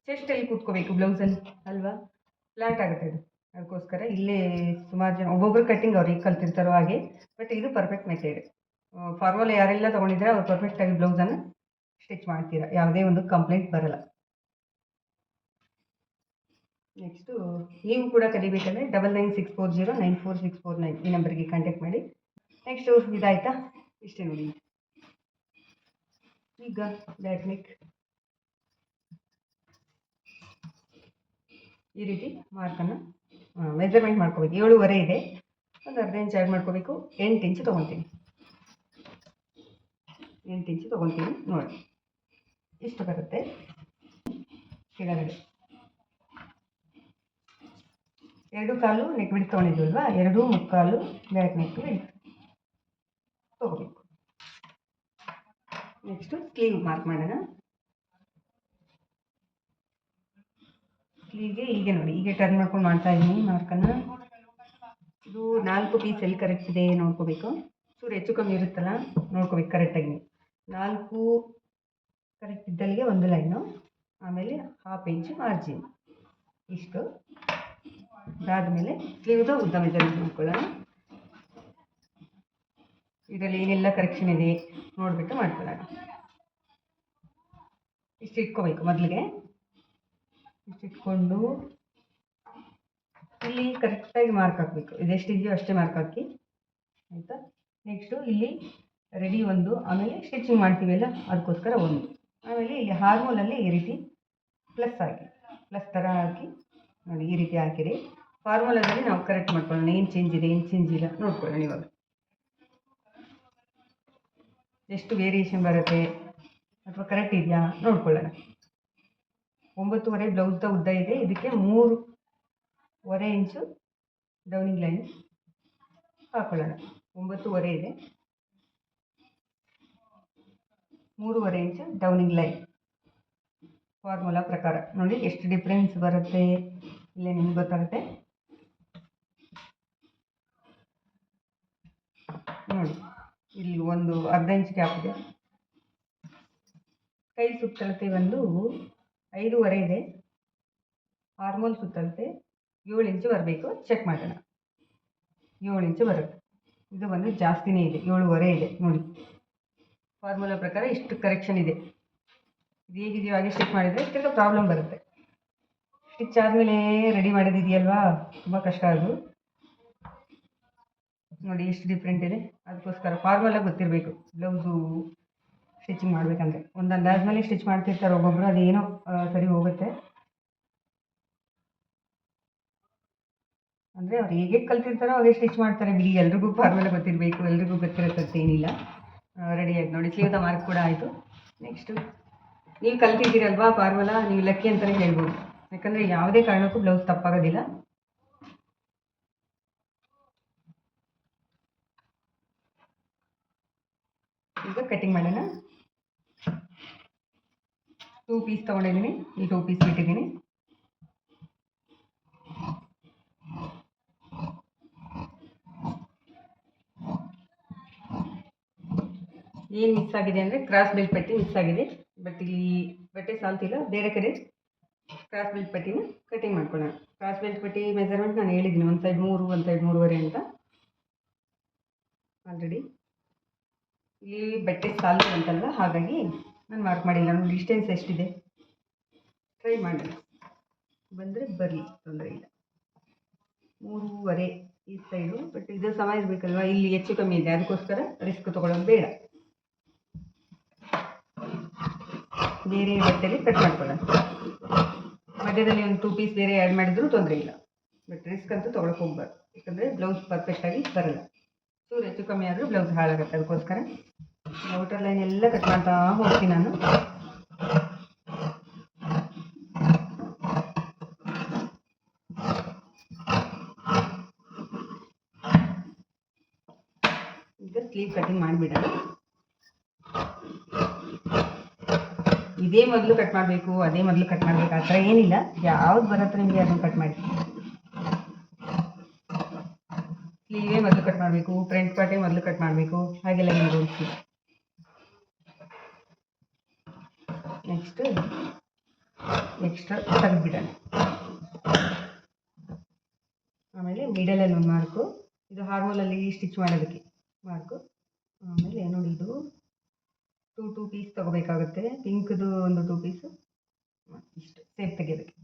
ಚೆಸ್ಟಲ್ಲಿ ಕೂತ್ಕೋಬೇಕು ಬ್ಲೌಸಲ್ಲಿ ಅಲ್ವಾ? ಫ್ಲಾಟ್ ಆಗುತ್ತೆ ಇದು. ಅದಕ್ಕೋಸ್ಕರ ಇಲ್ಲೇ ಸುಮಾರು ಜನ ಒಬ್ಬೊಬ್ಬರು ಕಟ್ಟಿಂಗ್ ಅವ್ರಿಗೆ ಕಲ್ತಿರ್ತಾರೋ ಹಾಗೆ ಬಟ್ ಇದು ಪರ್ಫೆಕ್ಟ್ ಮೆಥಡ್ ಫಾರ್ಮಲ್ ಯಾರೆಲ್ಲ ತೊಗೊಂಡಿದ್ರೆ ಅವ್ರು ಪರ್ಫೆಕ್ಟಾಗಿ ಬ್ಲೌಸನ್ನು ಸ್ಟಿಚ್ ಮಾಡ್ತೀರಾ. ಯಾವುದೇ ಒಂದು ಕಂಪ್ಲೇಂಟ್ ಬರಲ್ಲ. ನೆಕ್ಸ್ಟು ನೀವು ಕೂಡ ಕಲಿಬೇಕಂದ್ರೆ double nine six four zero nine four six four nine ಈ ನಂಬರ್ಗೆ ಕಾಂಟ್ಯಾಕ್ಟ್ ಮಾಡಿ. ನೆಕ್ಸ್ಟು ಇದಾಯ್ತಾ? ಇಷ್ಟೇ ನೋಡಿ. ಈಗ ಬ್ಯಾಕ್ ಈ ರೀತಿ ಮಾರ್ಕನ್ನು ಮೆಜರ್ಮೆಂಟ್ ಮಾಡ್ಕೋಬೇಕು. ಏಳುವರೆ ಇದೆ. ಒಂದು ಅರ್ಧ ಇಂಚ್ ಆ್ಯಡ್ ಮಾಡ್ಕೋಬೇಕು. ಎಂಟು ಇಂಚು ತೊಗೊತೀನಿ. ಎಂಟು ಇಂಚು ತೊಗೊತೀನಿ. ನೋಡಿ. ಇಷ್ಟು ಬರುತ್ತೆ. ಕೆಳಗಡೆ. ಎರಡು ಕಾಲು ನೆಕ್ ಬಿಟ್ಟು ತೊಗೊಂಡಿದ್ವಲ್ವಾ? ಎರಡು ಮುಕ್ಕಾಲು ಬ್ಯಾಕ್ ನೆಕ್ ಬಿಟ್ಟು ತೊಗೋಬೇಕು. ನೆಕ್ಸ್ಟು ಸ್ಲೀವ್ ಮಾರ್ಕ್ ಮಾಡೋಣ. ಸ್ಲೀವ್ಗೆ ಹೀಗೆ ನೋಡಿ. ಹೀಗೆ ಟರ್ನ್ ಮಾಡ್ಕೊಂಡು ಮಾಡ್ತಾ ಇದ್ದೀನಿ ಮಾರ್ಕನ್ನು ಇದು ನಾಲ್ಕು ಪೀಸ್ ಎಲ್ಲಿ ಕರೆಕ್ಟ್ ಇದೆ ನೋಡ್ಕೋಬೇಕು. ಚೂರು ಹೆಚ್ಚು ಕಮ್ಮಿ ಇರುತ್ತಲ್ಲ, ನೋಡ್ಕೋಬೇಕು ಕರೆಕ್ಟಾಗಿ ನಾಲ್ಕು ಕರೆಕ್ಟ್ ಇದ್ದಲ್ಲಿಗೆ ಒಂದು ಲೈನು ಆಮೇಲೆ ಹಾಫ್ ಇಂಚ್ ಮಾರ್ಜಿನ್ ಇಷ್ಟು. ಅದಾದಮೇಲೆ ಸ್ಲೀವ್ದು ಉದ್ದ ಮೆಜರ್ಮೆಂಟ್ ಮಾಡ್ಕೊಳ್ಳೋಣ ಇದರಲ್ಲಿ ಏನೆಲ್ಲ ಕರೆಕ್ಷನ್ ಇದೆ ನೋಡಿಬಿಟ್ಟು ಮಾಡ್ಕೊಳ್ಳೋಣ. ಇಷ್ಟು ಇಟ್ಕೋಬೇಕು ಮೊದಲಿಗೆ. ಇಟ್ಕೊಂಡು ಇಲ್ಲಿ ಕರೆಕ್ಟಾಗಿ ಮಾರ್ಕ್ ಹಾಕಬೇಕು. ಇದೆಷ್ಟಿದೆಯೋ ಅಷ್ಟೇ ಮಾರ್ಕ್ ಹಾಕಿ. ಆಯಿತಾ? ನೆಕ್ಸ್ಟು ಇಲ್ಲಿ ರೆಡಿ ಒಂದು, ಆಮೇಲೆ ಸ್ಟಿಚಿಂಗ್ ಮಾಡ್ತೀವಲ್ಲ ಅದಕ್ಕೋಸ್ಕರ ಒಂದು. ಆಮೇಲೆ ಇಲ್ಲಿ ಹಾರ್ಮೋಲಲ್ಲಿ ಈ ರೀತಿ ಪ್ಲಸ್ ಹಾಕಿ. ಪ್ಲಸ್ ಥರ ಹಾಕಿ. ನೋಡಿ, ಈ ರೀತಿ ಹಾಕಿರಿ. ಫಾರ್ಮುಲಾದಲ್ಲಿ ನಾವು ಕರೆಕ್ಟ್ ಮಾಡ್ಕೊಳ್ಳೋಣ. ಏನು ಚೇಂಜ್ ಇದೆ, ಏನು ಚೇಂಜ್ ಇಲ್ಲ? ನೋಡ್ಕೊಳ್ಳೋಣ ಇವಾಗ. ಎಷ್ಟು ವೇರಿಯೇಷನ್ ಬರುತ್ತೆ? ಅಥವಾ ಕರೆಕ್ಟ್ ಇದೆಯಾ? ನೋಡ್ಕೊಳ್ಳೋಣ. ಒಂಬತ್ತುವರೆ ಬ್ಲೌಸ್ದ ಉದ್ದ ಇದೆ. ಇದಕ್ಕೆ ಮೂರುವರೆ ಇಂಚು ಡೌನಿಂಗ್ ಲೈನ್ ಹಾಕೊಳ್ಳೋಣ. ಒಂಬತ್ತುವರೆ ಇದೆ. ಮೂರುವರೆ ಇಂಚು ಡೌನಿಂಗ್ ಲೈನ್ ಫಾರ್ಮುಲಾ ಪ್ರಕಾರ. ನೋಡಿ, ಎಷ್ಟು ಡಿಫ್ರೆನ್ಸ್ ಬರುತ್ತೆ? ಇಲ್ಲೇ, ನಿಮ್ಗೆ ಗೊತ್ತಾಗುತ್ತೆ? ನೋಡಿ, ಇಲ್ಲಿ ಒಂದು ಅರ್ಧ ಇಂಚ್ ಗ್ಯಾಪ್ ಇದೆ. ಕೈ ಸುತ್ತಳತೆ ಒಂದು ಐದೂವರೆ ಇದೆ. ಹಾರ್ಮೋನ್ ಸುತ್ತಳತೆ ಏಳು ಇಂಚು ಬರಬೇಕು. ಚೆಕ್ ಮಾಡೋಣ. ಏಳು ಇಂಚು ಬರುತ್ತೆ. ಇದು ಬಂದು ಜಾಸ್ತಿನೇ ಇದೆ. ಏಳುವರೆ ಇದೆ. ನೋಡಿ. ಫಾರ್ಮುಲಾ ಪ್ರಕಾರ ಇಷ್ಟು ಕರೆಕ್ಷನ್ ಇದೆ. ಇದು ಹೇಗಿದೆಯೋ ಹಾಗೆ ಸ್ಟಿಚ್ ಮಾಡಿದರೆ ತಿರ್ಗ ಪ್ರಾಬ್ಲಮ್ ಬರುತ್ತೆ. ಸ್ಟಿಚ್ ಆದಮೇಲೆ ರೆಡಿ ಮಾಡಿದ್ದಿದೆಯಲ್ವಾ ತುಂಬ ಕಷ್ಟ ಅದು. ನೋಡಿ, ಎಷ್ಟು ಡಿಫ್ರೆಂಟ್ ಇದೆ. ಅದಕ್ಕೋಸ್ಕರ ಫಾರ್ಮುಲಾ ಗೊತ್ತಿರಬೇಕು. ಬ್ಲೌಸು ಸ್ಟಿಚಿಂಗ್ ಮಾಡಬೇಕಂದ್ರೆ ಒಂದು ಅಂದಾಜಿನಲ್ಲಿ ಸ್ಟಿಚ್ ಮಾಡ್ತಿರ್ತಾರೆ ಒಬ್ಬೊಬ್ಬರು ಅದೇನೋ ಸರಿ ಹೋಗುತ್ತೆ. ಅಂದರೆ ಅವ್ರು ಹೇಗೆ ಕಲ್ತಿರ್ತಾರೋ ಹಾಗೆ ಸ್ಟಿಚ್ ಮಾಡ್ತಾರೆ ಬಿಡಿ. ಎಲ್ರಿಗೂ ಫಾರ್ಮುಲಾ ಗೊತ್ತಿರಬೇಕು, ಎಲ್ರಿಗೂ ಗೊತ್ತಿರತ್ತೆ ಏನಿಲ್ಲ ಆಯ್ತು ನೋಡಿ ಸ್ಲೀವ್ದ ಮಾರ್ಕ್ ಕೂಡ ಆಯಿತು. ನೆಕ್ಸ್ಟು ನೀವು ಕಲ್ತಿದ್ದೀರಲ್ವಾ ಫಾರ್ಮುಲಾ ನೀವು ಲಕ್ಕಿ ಅಂತಲೇ ಹೇಳ್ಬೋದು. ಯಾಕಂದರೆ ಯಾವುದೇ ಕಾರಣಕ್ಕೂ ಬ್ಲೌಸ್ ತಪ್ಪಾಗೋದಿಲ್ಲ. ಈಗ ಕಟ್ಟಿಂಗ್ ಮಾಡೋಣ. ಟೂ ಪೀಸ್ ತೊಗೊಂಡಿದ್ದೀನಿ. ಈ ಟೂ ಪೀಸ್ ಬಿಟ್ಟಿದ್ದೀನಿ. ಏನು ಮಿಸ್ ಆಗಿದೆ ಅಂದರೆ ಕ್ರಾಸ್ ಬಿಲ್ ಪಟ್ಟಿ ಮಿಸ್ ಆಗಿದೆ. ಬಟ್ ಇಲ್ಲಿ ಬಟ್ಟೆ ಸಾಲ್ತಿಲ್ಲ ಬೇರೆ ಕಡೆ ಕ್ರಾಸ್ ಬಿಲ್ ಪಟ್ಟಿನ ಕಟಿಂಗ್ ಮಾಡ್ಕೊಳ್ಳೋಣ. ಕ್ರಾಸ್ ಬೆಲ್ಟ್ ಪಟ್ಟಿ ಮೆಜರ್ಮೆಂಟ್ ನಾನು ಹೇಳಿದ್ದೀನಿ, ಒಂದು ಸೈಡ್ ಮೂರು, ಒಂದು ಸೈಡ್ ಮೂರುವರೆ ಅಂತ. ಆಲ್ರೆಡಿ ಇಲ್ಲಿ ಬಟ್ಟೆ ಸಾಲು ಅಂತಲ್ಲ ಹಾಗಾಗಿ ನಾನು ಮಾರ್ಕ್ ಮಾಡಿಲ್ಲ ನನ್ನ ಡಿಸ್ಟೆನ್ಸ್ ಎಷ್ಟಿದೆ? ಟ್ರೈ ಮಾಡಿ ಬಂದರೆ ಬರಲಿ, ತೊಂದರೆ ಇಲ್ಲ. ಮೂರುವರೆ ಈ ಸೈಡು ಬಟ್ ಇದು ಸಮಯ ಇರಬೇಕಲ್ವ? ಇಲ್ಲಿ ಹೆಚ್ಚು ಕಮ್ಮಿ ಇದೆ, ಅದಕ್ಕೋಸ್ಕರ ರಿಸ್ಕ್ ತೊಗೊಳ್ಳೋದು ಬೇಡ. ಬೇರೆ ಬಟ್ಟೆಲಿ ಕಟ್ ಮಾಡ್ಕೊಳ್ಳೋಣ. ಮಧ್ಯದಲ್ಲಿ ಒಂದು ಟೂ ಪೀಸ್ ಬೇರೆ ಆ್ಯಡ್ ಮಾಡಿದ್ರು ತೊಂದರೆ ಇಲ್ಲ. ಬಟ್ ರಿಸ್ಕ್ ಅಂತೂ ತೊಗೊಳಕ್ಕೆ ಹೋಗ್ಬಾರ್ದು. ಯಾಕಂದರೆ ಬ್ಲೌಸ್ ಪರ್ಫೆಕ್ಟಾಗಿ ಬರಲ್ಲ. ಚೂರು ಹೆಚ್ಚು ಕಮ್ಮಿ ಆದರೂ ಬ್ಲೌಸ್ ಹಾಳಾಗುತ್ತೆ, ಅದಕ್ಕೋಸ್ಕರ. ಔಟರ್ ಲೈನ್ ಎಲ್ಲ ಕಟ್ ಮಾಡ್ತಾ ಹೋಗ್ತೀನಿ ನಾನು. ಈಗ ಸ್ಲೀವ್ ಕಟಿಂಗ್ ಮಾಡಿಬಿಡೋಣ. ಇದೇ ಮೊದಲು ಕಟ್ ಮಾಡಬೇಕು, ಅದೇ ಮೊದಲು ಕಟ್ ಮಾಡಬೇಕು, ಆ ಥರ ಏನಿಲ್ಲ. ಯಾವ್ದು ಬರತ್ರ ನಿಮಗೆ ಅದನ್ನು ಕಟ್ ಮಾಡಿ. ಸ್ಲೀವೇ ಮೊದಲು ಕಟ್ ಮಾಡಬೇಕು ಫ್ರಂಟ್ ಪಾರ್ಟೇ ಮೊದಲು ಕಟ್ ಮಾಡಬೇಕು, ಹಾಗೆಲ್ಲ ಏನು ರೂಲ್ಸ್ ಇಲ್ಲ ನೆಕ್ಸ್ಟ್ ನೆಕ್ಸ್ಟ್ ತೆಗೆದ್ಬಿಡೋಣ. ಆಮೇಲೆ ಮಿಡಲಲ್ಲಿ ಒಂದು ಮಾರ್ಕು ಇದು ಹಾರ್ಮೋಲಲ್ಲಿ ಸ್ಟಿಚ್ ಮಾಡೋದಕ್ಕೆ ಮಾರ್ಕು ಆಮೇಲೆ ನೋಡಿ ಇದು ಟೂ ಟೂ ಪೀಸ್ ತೊಗೋಬೇಕಾಗುತ್ತೆ. ಪಿಂಕ್ದು ಒಂದು ಟೂ ಪೀಸು ಇಷ್ಟು ಸೇಫ್ ತೆಗಿಯೋದಕ್ಕೆ.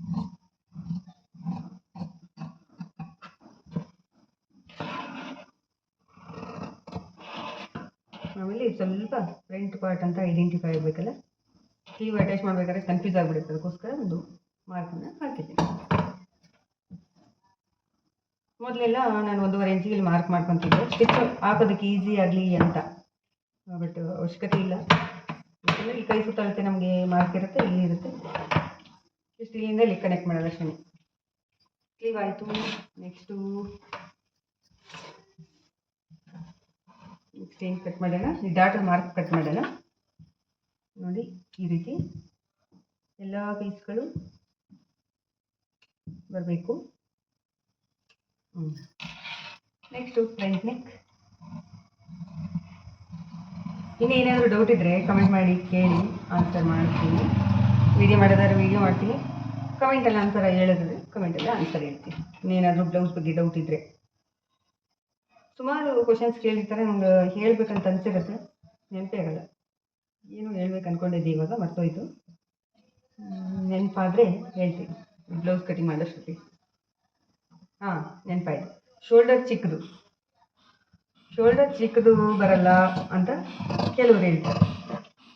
ಆಮೇಲೆ ಸ್ವಲ್ಪ ಫ್ರಂಟ್ ಪಾರ್ಟ್ ಅಂತ ಐಡೆಂಟಿಫೈ ಆಗಬೇಕಲ್ಲ? ಸ್ಲೀವ್ ಅಟ್ಯಾಚ್ ಮಾಡಬೇಕಾದ್ರೆ ಕನ್ಫ್ಯೂಸ್ ಆಗಿಬಿಡುತ್ತೆ ಅದಕ್ಕೋಸ್ಕರ ಒಂದು ಮಾರ್ಕನ್ನು ಹಾಕಿದ್ದೀನಿ ಮೊದಲೆಲ್ಲ ನಾನು ಒಂದೂವರೆ ಇಂಚಿಗೆ ಮಾರ್ಕ್ ಮಾಡ್ಕೊತಿದ್ದೆ. ಸ್ಟಿಚ್ ಹಾಕೋದಕ್ಕೆ ಈಸಿ ಆಗಲಿ ಅಂತ. ಬಟ್ ಅವಶ್ಯಕತೆ ಇಲ್ಲ. ಈ ಕೈ ಸುತ್ತಳತೆ ನಮಗೆ ಮಾರ್ಕ್ ಇರುತ್ತೆ, ಇಲ್ಲಿ ಇರುತ್ತೆ. ಇಷ್ಟು ಇಲ್ಲಿಂದ ಇಲ್ಲಿ ಕನೆಕ್ಟ್ ಮಾಡೋದು ಅಷ್ಟೇ ಸ್ಲೀವ್ ಆಯಿತು. ನೆಕ್ಸ್ಟು ನೆಕ್ಸ್ಟ್ ಏನು ಕಟ್ ಮಾಡೋಣ ಈ ಡಾಟರ್ ಮಾರ್ಕ್ ಕಟ್ ಮಾಡೋಣ ಈ ರೀತಿ ಎಲ್ಲ ಪೀಸ್ಗಳು ಬರಬೇಕು. ನೆಕ್ಸ್ಟು ಫ್ರಂಟ್ ನೆಕ್ ಇನ್ನೇನಾದರೂ ಡೌಟ್ ಇದ್ದರೆ ಕಮೆಂಟ್ ಮಾಡಿ ಕೇಳಿ ಆನ್ಸರ್ ಮಾಡ್ತೀನಿ. ವಿಡಿಯೋ ಮಾಡೋದಾದ್ರೆ ವಿಡಿಯೋ ಮಾಡ್ತೀನಿ. ಕಮೆಂಟಲ್ಲಿ ಆನ್ಸರ್ ಹೇಳಿದ್ರೆ ಕಮೆಂಟಲ್ಲಿ ಆನ್ಸರ್ ಹೇಳ್ತೀನಿ. ಇನ್ನೇನಾದರೂ ಬ್ಲೌಸ್ ಬಗ್ಗೆ ಡೌಟ್ ಇದ್ದರೆ ಸುಮಾರು ಕ್ವಶನ್ಸ್ ಕೇಳಿರ್ತಾರೆ, ನಂಗೆ ಹೇಳಬೇಕಂತ ಅನ್ಸಿರುತ್ತೆ. ನೆನಪೇ ಆಗಲ್ಲ. ಏನು ಹೇಳ್ಬೇಕು ಅಂದ್ಕೊಂಡಿದ್ದೆ ಇವಾಗ, ಮರ್ತೋಯ್ತು. ನೆನಪಾದರೆ ಹೇಳ್ತೀನಿ. ಬ್ಲೌಸ್ ಕಟಿಂಗ್ ಮಾಡೋಷ್ಟೊತ್ತಿಗೆ ಹಾಂ, ನೆನಪಾಯ್ತು. ಶೋಲ್ಡರ್ ಚಿಕ್ಕದು. ಶೋಲ್ಡರ್ ಚಿಕ್ಕದು ಬರಲ್ಲ ಅಂತ ಕೆಲವರು ಹೇಳ್ತಾರೆ.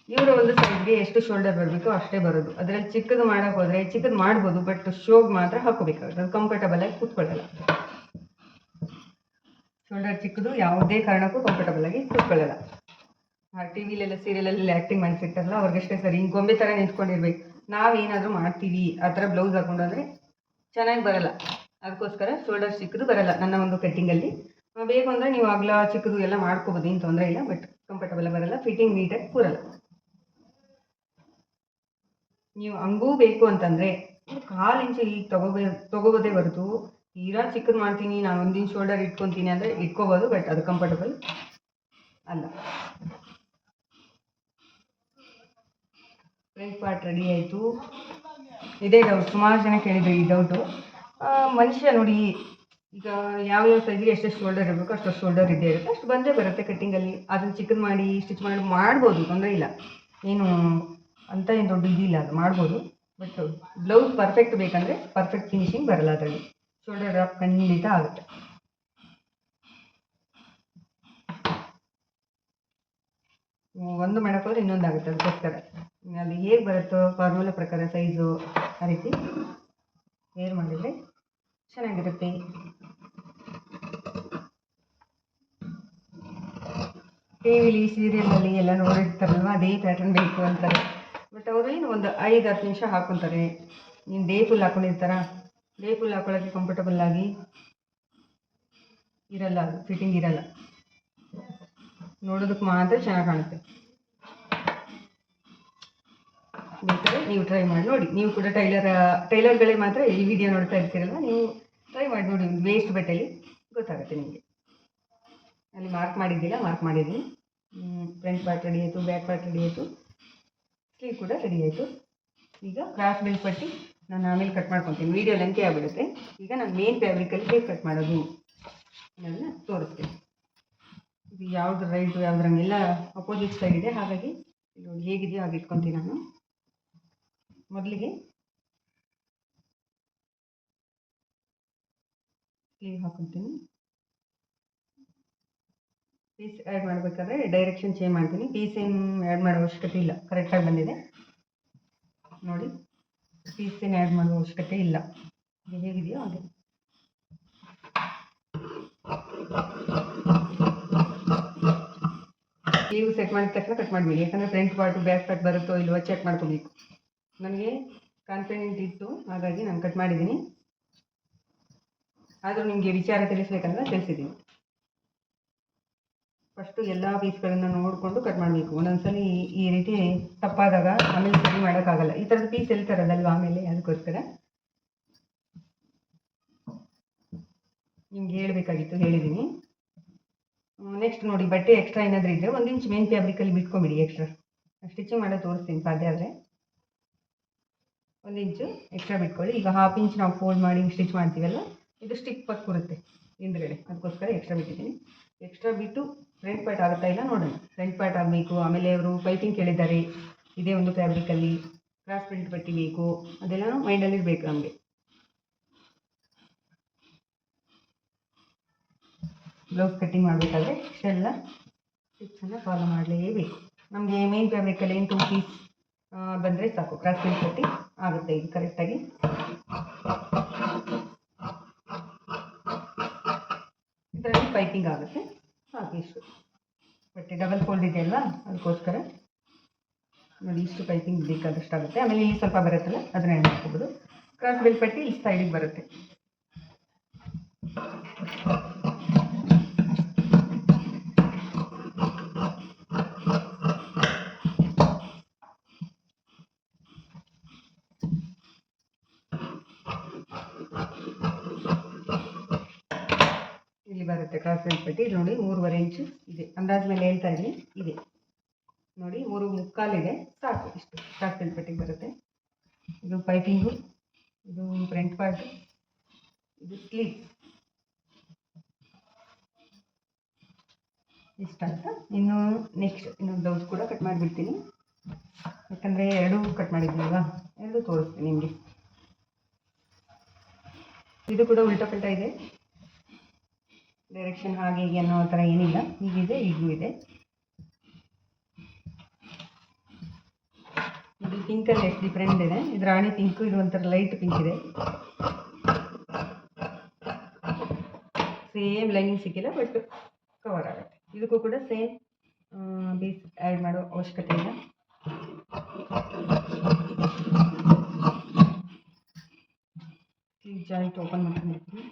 ಇವರ ಒಂದು ಸೈಡ್ಗೆ ಎಷ್ಟು ಶೋಲ್ಡರ್ ಬರಬೇಕು ಅಷ್ಟೇ ಬರೋದು. ಅದರಲ್ಲಿ ಚಿಕ್ಕದು ಮಾಡೋಕೆ ಹೋದರೆ ಚಿಕ್ಕದು ಮಾಡ್ಬೋದು, ಬಟ್ ಶೋಗ್ ಮಾತ್ರ ಹಾಕೋಬೇಕಾಗುತ್ತೆ ಅದು ಕಂಫರ್ಟಬಲ್ ಆಗಿ ಕೂತ್ಕೊಳ್ಳಲ್ಲ. ಶೋಲ್ಡರ್ ಚಿಕ್ಕದು ಯಾವುದೇ ಕಾರಣಕ್ಕೂ ಕಂಫರ್ಟಬಲ್ ಆಗಿ ಕೂತ್ಕೊಳ್ಳಲ್ಲ. ಆ ಟಿ ವಿಲೆಲ್ಲ ಸೀರಿಯಲಲ್ಲಿ ಆ್ಯಕ್ಟಿಂಗ್ ಮಾಡಿಸಿರ್ತಾರಲ್ಲ, ಅವ್ರಿಗಷ್ಟೇ ಸರಿ. ಹಿಂಗೆ ಗೊಂಬೆ ಥರ ನಿಂತ್ಕೊಂಡಿರ್ಬೇಕು. ನಾವೇನಾದರೂ ಮಾಡ್ತೀವಿ, ಆ ಥರ ಬ್ಲೌಸ್ ಹಾಕೊಂಡೋದ್ರೆ ಚೆನ್ನಾಗಿ ಬರಲ್ಲ. ಅದಕ್ಕೋಸ್ಕರ ಶೋಲ್ಡರ್ ಚಿಕ್ಕದು ಬರಲ್ಲ ನನ್ನ ಒಂದು ಕಟ್ಟಿಂಗಲ್ಲಿ ಬೇಕು ಅಂದರೆ ನೀವು ಅಗ್ಲ ಚಿಕ್ಕದು ಎಲ್ಲ ಮಾಡ್ಕೋಬೋದು, ಏನು ತೊಂದರೆ ಇಲ್ಲ ಬಟ್ ಕಂಫರ್ಟಬಲ್ ಬರಲ್ಲ ಫಿಟ್ಟಿಂಗ್ ನೀಟಾಗಿ ಕೂರಲ್ಲ. ನೀವು ಹಂಗೂ ಬೇಕು ಅಂತಂದರೆ ಕಾಲು ಇಂಚು ಈಗ ತಗೋಬೇ, ತಗೋಬೋದೇ ಹೊರತು ತೀರಾ ಚಿಕ್ಕದು ಮಾಡ್ತೀನಿ, ನಾನು ಒಂದಿನ ಶೋಲ್ಡರ್ ಇಟ್ಕೊತೀನಿ ಅಂದರೆ ಇಟ್ಕೋಬೋದು ಬಟ್ ಅದು ಕಂಫರ್ಟಬಲ್ ಅಲ್ಲ. ಫ್ರಂಟ್ ಪಾರ್ಟ್ ರೆಡಿ ಆಯಿತು. ಇದೇ ಡೌಟ್ ಸುಮಾರು ಜನ ಕೇಳಿದ್ರು ಈ ಡೌಟು ಮನುಷ್ಯ ನೋಡಿ ಈಗ ಯಾವ ಯಾವ್ಯಾವ ಸೈಜ್ಗೆ ಎಷ್ಟೆಷ್ಟು ಶೋಲ್ಡರ್ ಇರಬೇಕು ಅಷ್ಟು ಶೋಲ್ಡರ್ ಇದ್ದೇ ಇರುತ್ತೆ. ಅಷ್ಟು ಬಂದೇ ಬರುತ್ತೆ ಕಟ್ಟಿಂಗಲ್ಲಿ ಅದನ್ನು ಚಿಕನ್ ಮಾಡಿ ಸ್ಟಿಚ್ ಮಾಡಿ ಮಾಡ್ಬೋದು, ತೊಂದರೆ ಇಲ್ಲ. ಏನು ಅಂತ ಏನು ದೊಡ್ಡ ಇದಿಲ್ಲ ಅದು ಮಾಡ್ಬೋದು. ಬಟ್ ಬ್ಲೌಸ್ ಪರ್ಫೆಕ್ಟ್ ಬೇಕಂದರೆ ಪರ್ಫೆಕ್ಟ್ ಫಿನಿಶಿಂಗ್ ಬರಲ್ಲ ಅದರಲ್ಲಿ. ಶೋಲ್ಡರ್ ಡ್ರಾಪ್ ಖಂಡಿತ ಆಗುತ್ತೆ. ಒಂದು ಮಾಡೋಕೆ ಹೋದ್ರೆ ಇನ್ನೊಂದು ಆಗುತ್ತೆ ಅದಕ್ಕೋಸ್ಕರ ಅದು ಹೇಗೆ ಬರುತ್ತೋ ಫಾರ್ಮುಲಾ ಪ್ರಕಾರ ಸೈಜು ಆ ರೀತಿ ವೇರ್ ಮಾಡಿದರೆ ಚೆನ್ನಾಗಿರುತ್ತೆ. ಟಿ ವಿಲಿ ಸೀರಿಯಲಲ್ಲಿ ಎಲ್ಲ ನೋಡಿರ್ತಾರಲ್ವ, ಅದೇ ಪ್ಯಾಟರ್ನ್ ಬೇಕು ಅಂತಾರೆ. ಬಟ್ ಅವರು ಏನು ಒಂದು ಐದು, ಹತ್ತು ನಿಮಿಷ ಹಾಕ್ಕೊತಾರೆ ನೀನು ಡೇ ಫುಲ್ ಹಾಕ್ಕೊಂಡಿರ್ತಾರ ಡೇ ಫುಲ್ ಹಾಕೊಳ್ಳೋಕ್ಕೆ ಕಂಫರ್ಟಬಲ್ ಆಗಿ ಇರಲ್ಲ ಫಿಟ್ಟಿಂಗ್ ಇರಲ್ಲ. ನೋಡೋದಕ್ಕೆ ಮಾತ್ರ ಚೆನ್ನಾಗಿ ಕಾಣುತ್ತೆ. ಬೇಕಾದ್ರೆ ನೀವು ಟ್ರೈ ಮಾಡಿ ನೋಡಿ. ನೀವು ಕೂಡ ಟೈಲರ್ ಟೈಲರ್ಗಳೇ ಮಾತ್ರ ಈ ವಿಡಿಯೋ ನೋಡ್ತಾ ಇರ್ತೀರಲ್ಲ ನೀವು ಟ್ರೈ ಮಾಡಿ ನೋಡಿ ವೇಸ್ಟ್ ಬಟ್ಟೆಯಲ್ಲಿ ಗೊತ್ತಾಗುತ್ತೆ ನಿಮಗೆ. ಅಲ್ಲಿ ಮಾರ್ಕ್ ಮಾಡಿದ್ದಿಲ್ಲ ಮಾರ್ಕ್ ಮಾಡಿದ್ದೀನಿ. ಫ್ರಂಟ್ ಪಾರ್ಟ್ ರೆಡಿ ಆಯಿತು ಬ್ಯಾಕ್ ಪಾರ್ಟ್ ರೆಡಿ ಆಯಿತು. ಸ್ಲೀವ್ ಕೂಡ ರೆಡಿ ಆಯಿತು. ಈಗ ಕ್ರಾಸ್ ಬೆಲ್ಟ್ ಪಟ್ಟಿ ನಾನು ಆಮೇಲೆ ಕಟ್ ಮಾಡ್ಕೊತೀನಿ. ವೀಡಿಯೋ ಲೆಂತೆ ಆಗಿಬಿಡುತ್ತೆ. ಈಗ ನಾನು ಮೇನ್ ಫ್ಯಾಬ್ರಿಕಲ್ಲಿ ಹೇಗೆ ಕಟ್ ಮಾಡೋದು. ಅನ್ನೋದನ್ನ ತೋರಿಸ್ತೀನಿ. ಇದು ಯಾವ್ದು ರೈಟ್ ಯಾವ್ದು ರಂಗೆಲ್ಲ ಅಪೋಸಿಟ್ ಸೈಡ್ ಇದೆ. ಹಾಗಾಗಿ ಇಲ್ಲಿ ಹೇಗಿದೆಯೋ ಹಾಗೆ ಇಟ್ಕೊತೀನಿ ನಾನು. ಮೊದಲಿಗೆ ಸ್ಲೀವ್ ಹಾಕೊತೀನಿ. ಪೀಸ್ ಆ್ಯಡ್ ಮಾಡಬೇಕಾದ್ರೆ ಡೈರೆಕ್ಷನ್ ಚೇಂಜ್ ಮಾಡ್ತೀನಿ. ಪೀಸ್ ಏನು ಆ್ಯಡ್ ಮಾಡೋ ಅವಶ್ಯಕತೆ ಇಲ್ಲ. ಕರೆಕ್ಟಾಗಿ ಬಂದಿದೆ. ನೋಡಿ ಪೀಸ್ ಏನು ಆ್ಯಡ್ ಮಾಡೋ ಅವಶ್ಯಕತೆ ಇಲ್ಲ. ಹೇಗಿದೆಯೋ ಹಾಗೆ. ಸ್ಲೀವ್ ಸೆಟ್ ಮಾಡಿದ ತಕ್ಷಣ ಕಟ್ ಮಾಡಬೇಡಿ. ಯಾಕಂದರೆ ಫ್ರಂಟ್ ಪಾರ್ಟ್ ಬ್ಯಾಕ್ ಪಾರ್ಟ್ ಬರುತ್ತೋ ಇಲ್ವೋ ಚೆಕ್ ಮಾಡ್ಕೋಬೇಕು. ನನಗೆ ಕಾನ್ಫಿಡೆಂಟ್ ಇತ್ತು. ಹಾಗಾಗಿ ನಾನು ಕಟ್ ಮಾಡಿದ್ದೀನಿ. ಆದರೂ ನಿಮಗೆ ವಿಚಾರ ತಿಳಿಸ್ಬೇಕಂದ್ರೆ ತಿಳಿಸಿದ್ದೀನಿ. ಫಸ್ಟು ಎಲ್ಲ ಪೀಸ್ಗಳನ್ನು ನೋಡಿಕೊಂಡು ಕಟ್ ಮಾಡಬೇಕು. ಒಂದೊಂದ್ಸಲ ಈ ರೀತಿ ತಪ್ಪಾದಾಗ ಆಮೇಲೆ ಸರಿ ಮಾಡೋಕ್ಕಾಗಲ್ಲ. ಈ ಥರದ ಪೀಸ್ ಎಲ್ಲಿ ತರೋದಲ್ವ ಆಮೇಲೆ ಅದಕ್ಕೋಸ್ಕರ? ನಿಮ್ಗೆ ಹೇಳಬೇಕಾಗಿತ್ತು, ಹೇಳಿದ್ದೀನಿ. ನೆಕ್ಸ್ಟ್ ನೋಡಿ, ಬಟ್ಟೆ ಎಕ್ಸ್ಟ್ರಾ ಏನಾದರೂ ಇದ್ದರೆ ಒಂದು ಇಂಚ್ ಮೇನ್ ಫ್ಯಾಬ್ರಿಕಲ್ಲಿ ಬಿಟ್ಕೊಂಬಿಡಿ ಎಕ್ಸ್ಟ್ರಾ ಸ್ಟಿಚಿಂಗ್ ಮಾಡೋದು ತೋರಿಸ್ತೀನಿ ಸಾಧ್ಯ ಆದರೆ. ಒಂದು ಇಂಚು ಎಕ್ಸ್ಟ್ರಾ ಬಿಟ್ಕೊಳ್ಳಿ. ಈಗ ಹಾಫ್ ಇಂಚ್ ನಾವು ಫೋಲ್ಡ್ ಮಾಡಿ ಸ್ಟಿಚ್ ಮಾಡ್ತೀವಲ್ಲ ಇದು ಸ್ಟಿಕ್ ಪಕ್ ಬರುತ್ತೆ ಹಿಂದ್ಗಡೆ. ಅದಕ್ಕೋಸ್ಕರ ಎಕ್ಸ್ಟ್ರಾ ಬಿಟ್ಟಿದ್ದೀನಿ. ಎಕ್ಸ್ಟ್ರಾ ಬಿಟ್ಟು ಫ್ರಂಟ್ ಪಾರ್ಟ್ ಆಗುತ್ತಾ ಇಲ್ಲ ನೋಡೋಣ. ಫ್ರಂಟ್ ಪಾರ್ಟ್ ಆಗಬೇಕು. ಆಮೇಲೆ ಅವರು ಪೈಪಿಂಗ್ ಕೇಳಿದ್ದಾರೆ. ಇದೇ ಒಂದು ಫ್ಯಾಬ್ರಿಕಲ್ಲಿ ಕ್ರಾಸ್ ಪ್ರಿಂಟ್ ಬಟ್ಟೆ ಬೇಕು. ಅದೆಲ್ಲ ಮೈಂಡಲ್ಲಿ ಇರಬೇಕು ನಮಗೆ. ಬ್ಲೌಸ್ ಕಟ್ಟಿಂಗ್ ಮಾಡಬೇಕಾದ್ರೆ ಇಷ್ಟೆಲ್ಲ ಟಿಪ್ಸನ್ನು ಫಾಲೋ ಮಾಡಲೇಬೇಕು. ನಮಗೆ ಮೇನ್ ಫ್ಯಾಬ್ರಿಕಲ್ಲಿ ಏನು ಟೂ ಪೀಸ್ ಬಂದರೆ ಸಾಕು. ಕ್ರಾಸ್ ಪೀಸ್ ಪಟ್ಟಿ ಆಗುತ್ತೆ ಇದು ಕರೆಕ್ಟಾಗಿ ಇದರಲ್ಲಿ ಪೈಪಿಂಗ್ ಆಗುತ್ತೆ. ಸಾಕು ಇಷ್ಟು. ಬಟ್ಟೆ ಡಬಲ್ ಫೋಲ್ಡ್ ಇದೆಯಲ್ಲ ಅದಕ್ಕೋಸ್ಕರ ನೋಡಿ ಇಷ್ಟು ಪೈಪಿಂಗ್ ಬೇಕಾದಷ್ಟು ಆಗುತ್ತೆ. ಆಮೇಲೆ ಇಲ್ಲಿ ಸ್ವಲ್ಪ ಬರುತ್ತಲ್ಲ, ಅದನ್ನ ಎಣ್ಣೆ ಮಾಡ್ಕೋಬೋದು. ಕ್ರಾಸ್ ಬೆಲ್ ಪಟ್ಟಿ ಇಲ್ಲಿ ಸೈಡಿಗೆ ಬರುತ್ತೆ. ಕ್ರಾಸ್ ಪಟ್ಟಿ ಇದು ನೋಡಿ ಮೂರುವರೆ ಇಂಚು ಇದೆ. ಅಂದಾಜು ಮೇಲೆ ಹೇಳ್ತಾ ಇದ್ದೀನಿ, ಇದೆ. ನೋಡಿ ಮೂರು ಮುಕ್ಕಾಲಿದೆ. ಸಾಕು, ಇಷ್ಟು ಕ್ರಾಸ್ ಪಟ್ಟಿ ಬರುತ್ತೆ. ಇದು ಪೈಪಿಂಗು ಇದು ಫ್ರಂಟ್ ಪಾರ್ಟ್ ಇದು ಸ್ಲೀವ್ ಇಷ್ಟ ಅಂತ ಇನ್ನು ನೆಕ್ಸ್ಟ್ ಇನ್ನೊಂದು ಬ್ಲೌಸ್ ಕೂಡ ಕಟ್ ಮಾಡಿಬಿಡ್ತೀನಿ. ಯಾಕಂದರೆ ಎರಡೂ ಕಟ್ ಮಾಡಿದ್ದೀನಲ್ವಾ ಎರಡು ತೋರಿಸ್ತೀನಿ ನಿಮಗೆ. ಇದು ಕೂಡ ಉಲ್ಟಾ ಪಲ್ಟಾ ಇದೆ. ಡೈರೆಕ್ಷನ್ ಹಾಗೆ ಹೀಗೆ ಅನ್ನೋ ಥರ ಏನಿಲ್ಲ. ಹೀಗಿದೆ, ಹೀಗೂ ಇದೆ. ಇದು ಪಿಂಕಲ್ಲಿ ಎಷ್ಟು ಡಿಫ್ರೆಂಟ್ ಇದೆ. ಇದು ರಾಣಿ ಪಿಂಕು ಇದು ಒಂಥರ ಲೈಟ್ ಪಿಂಕ್ ಇದೆ. ಸೇಮ್ ಲೈನಿಂಗ್ ಸಿಕ್ಕಿಲ್ಲ ಬಟ್ ಕವರ್ ಆಗುತ್ತೆ. ಇದಕ್ಕೂ ಕೂಡ ಸೇಮ್ ಬೀಸ್ ಆ್ಯಡ್ ಮಾಡೋ ಅವಶ್ಯಕತೆ ಇಲ್ಲ. Joint open ಮಾಡ್ಕೊಂಡಿರ್ತೀನಿ.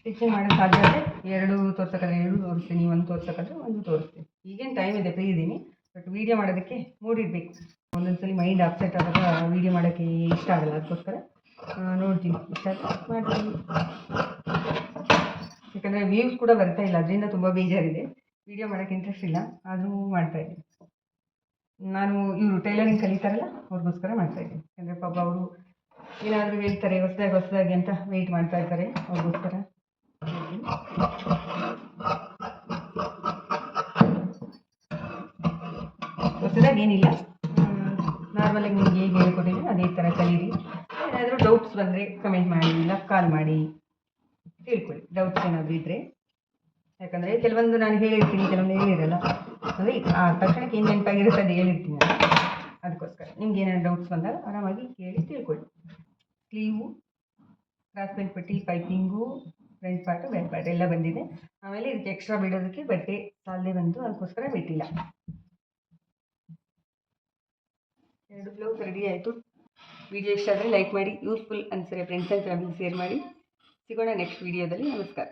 ಸ್ಟಿಚಿಂಗ್ ಮಾಡೋಕ್ಕೆ ಸಾಧ್ಯ ಆದರೆ ಎರಡು ತೋರ್ಸೋಕ್ಕಾದ್ರೆ ಎರಡು ತೋರಿಸ್ತೀನಿ ಒಂದು ತೋರ್ಸೋಕ್ಕಾದ್ರೆ ಒಂದು ತೋರಿಸ್ತೀನಿ. ಈಗೇನು ಟೈಮ್ ಇದೆ ಫ್ರೀ ಇದ್ದೀನಿ ಬಟ್ ವೀಡಿಯೋ ಮಾಡೋದಕ್ಕೆ ನೋಡಿರ್ಬೇಕು ಒಂದೊಂದು ಸಲ ಮೈಂಡ್ ಅಪ್ಸೆಟ್ ಆದಾಗ ವೀಡಿಯೋ ಮಾಡೋಕ್ಕೆ ಇಷ್ಟ ಆಗಲ್ಲ, ಅದಕ್ಕೋಸ್ಕರ ನೋಡ್ತೀನಿ. ಇಷ್ಟ ಮಾಡ್ತೀನಿ. ಯಾಕಂದರೆ ವ್ಯೂಸ್ ಕೂಡ ಬರ್ತಾ ಇಲ್ಲ, ಅದರಿಂದ ತುಂಬ ಬೇಜಾರಿದೆ. ವೀಡಿಯೋ ಮಾಡೋಕ್ಕೆ ಇಂಟ್ರೆಸ್ಟ್ ಇಲ್ಲ, ಆದರೂ ಮಾಡ್ತಾ ಇದ್ದೀನಿ. ನಾನು ಇವರು ಟೈಲರಿಂಗ್ ಕಲಿತಾರಲ್ಲ, ಅವ್ರಿಗೋಸ್ಕರ ಮಾಡ್ತಾ ಇದ್ದೀನಿ. ಯಾಕಂದರೆ ಪಾಪ ಅವರು ಏನಾದರೂ ಹೇಳ್ತಾರೆ, ಹೊಸದಾಗಿ ಹೊಸದಾಗಿ ಅಂತ ವೆಯ್ಟ್ ಮಾಡ್ತಾ ಇರ್ತಾರೆ, ಅವ್ರಿಗೋಸ್ಕರ. ಹೊಸದಾಗಿ ಏನಿಲ್ಲ. ನಾರ್ಮಲಾಗಿ ನಿಮ್ಗೆ ಹೇಗೆ ಹೇಳ್ಕೊಟ್ಟಿದ್ದೀನಿ ಅದೇ ಥರ ಕಲೀರಿ. ಏನಾದರೂ ಡೌಟ್ಸ್ ಬಂದರೆ ಕಮೆಂಟ್ ಮಾಡಿ, ಇಲ್ಲ ಕಾಲ್ ಮಾಡಿ ತಿಳ್ಕೊಳ್ಳಿ ಡೌಟ್ಸ್ ಏನಾದರೂ ಇದ್ದರೆ ಯಾಕಂದರೆ ಕೆಲವೊಂದು ನಾನು ಹೇಳಿರ್ತೀನಿ, ಕೆಲವೊಂದು ಹೇಳಿರಲ್ಲ. ಅಂದರೆ ಆ ತಕ್ಷಣಕ್ಕೆ ಏನು ನೆನಪಾಗಿರುತ್ತೆ ಅದು ಹೇಳಿರ್ತೀನಿ ಅದಕ್ಕೋಸ್ಕರ ನಿಮ್ಗೆ ಏನಾದ್ರು ಡೌಟ್ಸ್ ಬಂದಾಗ ಆರಾಮಾಗಿ ಕೇಳಿ ತಿಳ್ಕೊಳ್ಳಿ ಸ್ಲೀವು ಕ್ರಾಸ್ ಪಟ್ಟಿ piping front part back part ಎಲ್ಲ ಬಂದಿದೆ. ಆಮೇಲೆ ಇದಕ್ಕೆ ಎಕ್ಸ್ಟ್ರಾ ಬಿಡೋದಕ್ಕೆ ಬಟ್ಟೆ ಸಾಲದೆ ಬಂತು ಅದಕ್ಕೋಸ್ಕರ ಬಿಟ್ಟಿಲ್ಲ. ಎರಡು ಬ್ಲೌಸ್ ರೆಡಿ ಆಯಿತು. ವಿಡಿಯೋ ಇಷ್ಟ ಆದರೆ ಲೈಕ್ ಮಾಡಿ ಯೂಸ್ಫುಲ್ ಅನಿಸಿದ್ರೆ ಫ್ರೆಂಡ್ಸ್ ಆ್ಯಂಡ್ ಫ್ಯಾಮಿಲಿ ಶೇರ್ ಮಾಡಿ. ಸಿಗೋಣ ನೆಕ್ಸ್ಟ್ ವಿಡಿಯೋದಲ್ಲಿ. ನಮಸ್ಕಾರ.